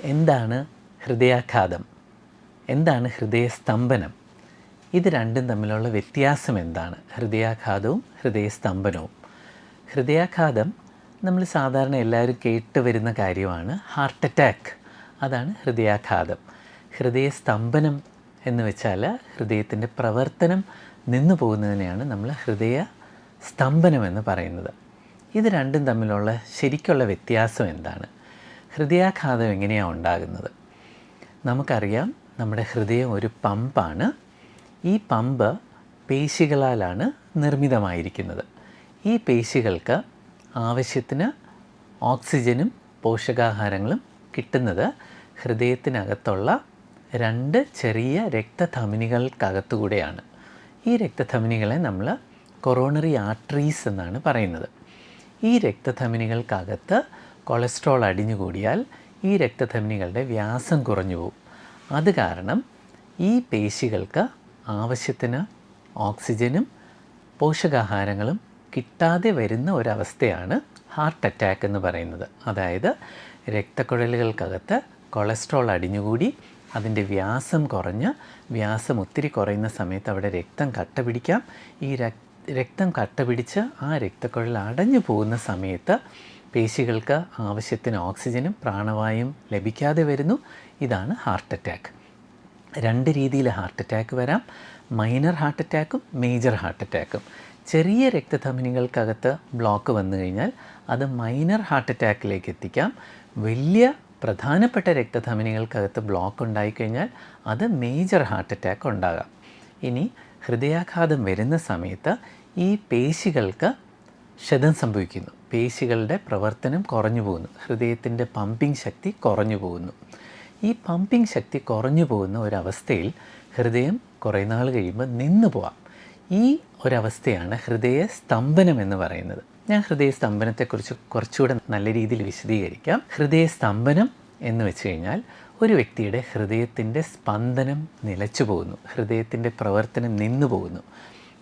എന്താണ് ഹൃദയാഘാതം? എന്താണ് ഹൃദയസ്തംഭനം? ഇത് രണ്ടും തമ്മിലുള്ള വ്യത്യാസം എന്താണ്? ഹൃദയാഘാതവും ഹൃദയസ്തംഭനവും. ഹൃദയാഘാതം നമ്മൾ സാധാരണ എല്ലാവരും കേട്ട് വരുന്ന കാര്യമാണ് ഹാർട്ട് അറ്റാക്ക്. അതാണ് ഹൃദയാഘാതം. ഹൃദയസ്തംഭനം എന്ന് വെച്ചാൽ ഹൃദയത്തിന്റെ പ്രവർത്തനം നിന്നു പോകുന്നതിനെയാണ് നമ്മൾ ഹൃദയ സ്തംഭനം എന്ന് പറയുന്നത്. ഇത് രണ്ടും തമ്മിലുള്ള ശരിക്കുള്ള വ്യത്യാസം എന്താണ്? ഹൃദയാഘാതം എങ്ങനെയാണ് ഉണ്ടാകുന്നത്? നമുക്കറിയാം നമ്മുടെ ഹൃദയം ഒരു പമ്പാണ്. ഈ പമ്പ് പേശികളാലാണ് നിർമ്മിതമായിരിക്കുന്നത്. ഈ പേശികൾക്ക് ആവശ്യത്തിന് ഓക്സിജനും പോഷകാഹാരങ്ങളും കിട്ടുന്നത് ഹൃദയത്തിനകത്തുള്ള രണ്ട് ചെറിയ രക്തധമനികൾക്കകത്തുകൂടെയാണ്. ഈ രക്തധമനികളെ നമ്മൾ കൊറോണറി ആർട്ടറീസ് എന്നാണ് പറയുന്നത്. ഈ രക്തധമനികൾക്കകത്ത് കൊളസ്ട്രോൾ അടിഞ്ഞുകൂടിയാൽ ഈ രക്തധമനികളുടെ വ്യാസം കുറഞ്ഞു പോകും അത് കാരണം ഈ പേശികൾക്ക് ആവശ്യത്തിന് ഓക്സിജനും പോഷകാഹാരങ്ങളും കിട്ടാതെ വരുന്ന ഒരവസ്ഥയാണ് ഹാർട്ട് അറ്റാക്ക് എന്ന് പറയുന്നത്. അതായത് രക്തക്കുഴലുകൾക്കകത്ത് കൊളസ്ട്രോൾ അടിഞ്ഞുകൂടി അതിന്റെ വ്യാസം കുറഞ്ഞ് വ്യാസം ഒത്തിരി കുറയുന്ന സമയത്ത് അവിടെ രക്തം കട്ട പിടിക്കാം. ഈ രക്തം കട്ട പിടിച്ച് ആ രക്തക്കുഴൽ അടഞ്ഞു പോകുന്ന സമയത്ത് പേശികൾക്ക് ആവശ്യത്തിന് ഓക്സിജനും പ്രാണവായും ലഭിക്കാതെ വരുന്നു. ഇതാണ് ഹാർട്ട് അറ്റാക്ക്. രണ്ട് രീതിയിൽ ഹാർട്ട് അറ്റാക്ക് വരാം. മൈനർ ഹാർട്ട് അറ്റാക്കും മേജർ ഹാർട്ട് അറ്റാക്കും. ചെറിയ രക്തധമനികൾക്കകത്ത് ബ്ലോക്ക് വന്നു കഴിഞ്ഞാൽ അത് മൈനർ ഹാർട്ട് അറ്റാക്കിലേക്ക് എത്തിക്കാം. വലിയ പ്രധാനപ്പെട്ട രക്തധമനികൾക്കകത്ത് ബ്ലോക്ക് ഉണ്ടായിക്കഴിഞ്ഞാൽ അത് മേജർ ഹാർട്ട് അറ്റാക്ക് ഉണ്ടാകാം. ഇനി ഹൃദയാഘാതം വരുന്ന സമയത്ത് ഈ പേശികൾക്ക് ക്ഷതം സംഭവിക്കുന്നു. പേശികളുടെ പ്രവർത്തനം കുറഞ്ഞു പോകുന്നു. ഹൃദയത്തിന്റെ പമ്പിംഗ് ശക്തി കുറഞ്ഞു പോകുന്നു. ഈ പമ്പിംഗ് ശക്തി കുറഞ്ഞു പോകുന്ന ഒരവസ്ഥയിൽ ഹൃദയം കുറേ നാൾ കഴിയുമ്പോൾ നിന്നു പോവാം. ഈ ഒരവസ്ഥയാണ് ഹൃദയ സ്തംഭനം എന്ന് പറയുന്നത്. ഞാൻ ഹൃദയ സ്തംഭനത്തെക്കുറിച്ച് കുറച്ചുകൂടെ നല്ല രീതിയിൽ വിശദീകരിക്കാം. ഹൃദയ സ്തംഭനം എന്ന് വെച്ച് കഴിഞ്ഞാൽ ഒരു വ്യക്തിയുടെ ഹൃദയത്തിന്റെ സ്പന്ദനം നിലച്ചു പോകുന്നു. ഹൃദയത്തിന്റെ പ്രവർത്തനം നിന്നു പോകുന്നു.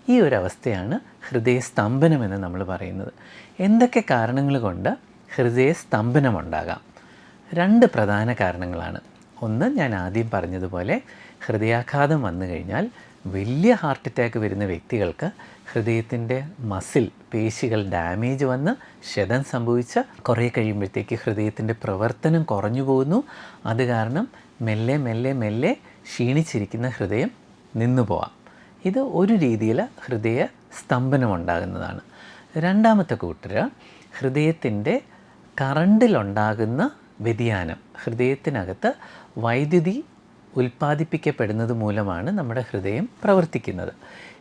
ഈ ഒരു അവസ്ഥയാണ് ഹൃദയസ്തംഭനം എന്ന് നമ്മൾ പറയുന്നത്. എന്തൊക്കെ കാരണങ്ങൾ കൊണ്ട് ഹൃദയസ്തംഭനം ഉണ്ടാകാം രണ്ട് പ്രധാന കാരണങ്ങളാണ്. ഒന്ന് ഞാൻ ആദ്യം പറഞ്ഞതുപോലെ ഹൃദയാഘാതം വന്നു കഴിഞ്ഞാൽ വലിയ ഹാർട്ട് അറ്റാക്ക് വരുന്ന വ്യക്തികൾക്ക് ഹൃദയത്തിന്റെ മസിൽ പേശികൾ ഡാമേജ് വന്ന് ക്ഷതം സംഭവിച്ച് കുറേ കഴിയുമ്പോഴത്തേക്ക് ഹൃദയത്തിന്റെ പ്രവർത്തനം കുറഞ്ഞു പോകുന്നു. അത് കാരണം മെല്ലെ മെല്ലെ മെല്ലെ ക്ഷീണിച്ചിരിക്കുന്ന ഹൃദയം നിന്നു പോവാം. ഇത് ഒരു രീതിയിൽ ഹൃദയ സ്തംഭനം ഉണ്ടാകുന്നതാണ് രണ്ടാമത്തെ കൂട്ടർ ഹൃദയത്തിന്റെ കറണ്ടിലുണ്ടാകുന്ന വ്യതിയാനം ഹൃദയത്തിനകത്ത് വൈദ്യുതി ഉൽപ്പാദിപ്പിക്കപ്പെടുന്നത് മൂലമാണ് നമ്മുടെ ഹൃദയം പ്രവർത്തിക്കുന്നത്.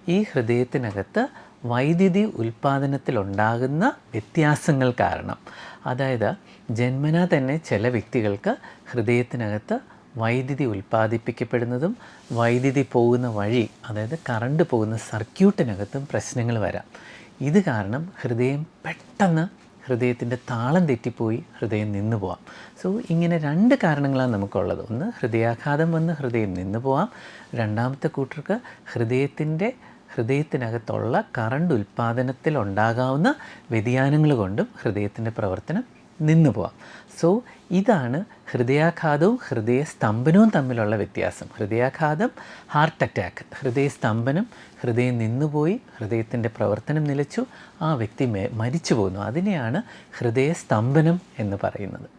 ഈ ഹൃദയത്തിനകത്ത് വൈദ്യുതി ഉൽപ്പാദനത്തിലുണ്ടാകുന്ന വ്യത്യാസങ്ങൾ കാരണം. അതായത് ജന്മനാ തന്നെ ചില വ്യക്തികൾക്ക് ഹൃദയത്തിനകത്ത് വൈദ്യുതി ഉൽപ്പാദിപ്പിക്കപ്പെടുന്നതും വൈദ്യുതി പോകുന്ന വഴി അതായത് കറണ്ട് പോകുന്ന സർക്യൂട്ടിനകത്തും പ്രശ്നങ്ങൾ വരാം. ഇത് കാരണം ഹൃദയം പെട്ടെന്ന് ഹൃദയത്തിന്റെ താളം തെറ്റിപ്പോയി ഹൃദയം നിന്നു പോവാം. സോ ഇങ്ങനെ രണ്ട് കാരണങ്ങളാണ് നമുക്കുള്ളത്. ഒന്ന് ഹൃദയാഘാതം വന്ന് ഹൃദയം നിന്നു പോവാം. രണ്ടാമത്തെ കൂട്ടർക്ക് ഹൃദയത്തിന്റെ ഹൃദയത്തിനകത്തുള്ള കറണ്ട് ഉൽപ്പാദനത്തിൽ ഉണ്ടാകാവുന്ന വ്യതിയാനങ്ങൾ കൊണ്ടും ഹൃദയത്തിന്റെ പ്രവർത്തനം നിന്നു പോവാം. സോ ഇതാണ് ഹൃദയാഘാതവും ഹൃദയസ്തംഭനവും തമ്മിലുള്ള വ്യത്യാസം. ഹൃദയാഘാതം ഹാർട്ട് അറ്റാക്ക് ഹൃദയസ്തംഭനം ഹൃദയം നിന്നുപോയി ഹൃദയത്തിന്റെ പ്രവർത്തനം നിലച്ചു ആ വ്യക്തി മരിച്ചു പോകുന്നു. അതിനെയാണ് ഹൃദയസ്തംഭനം എന്ന് പറയുന്നത്.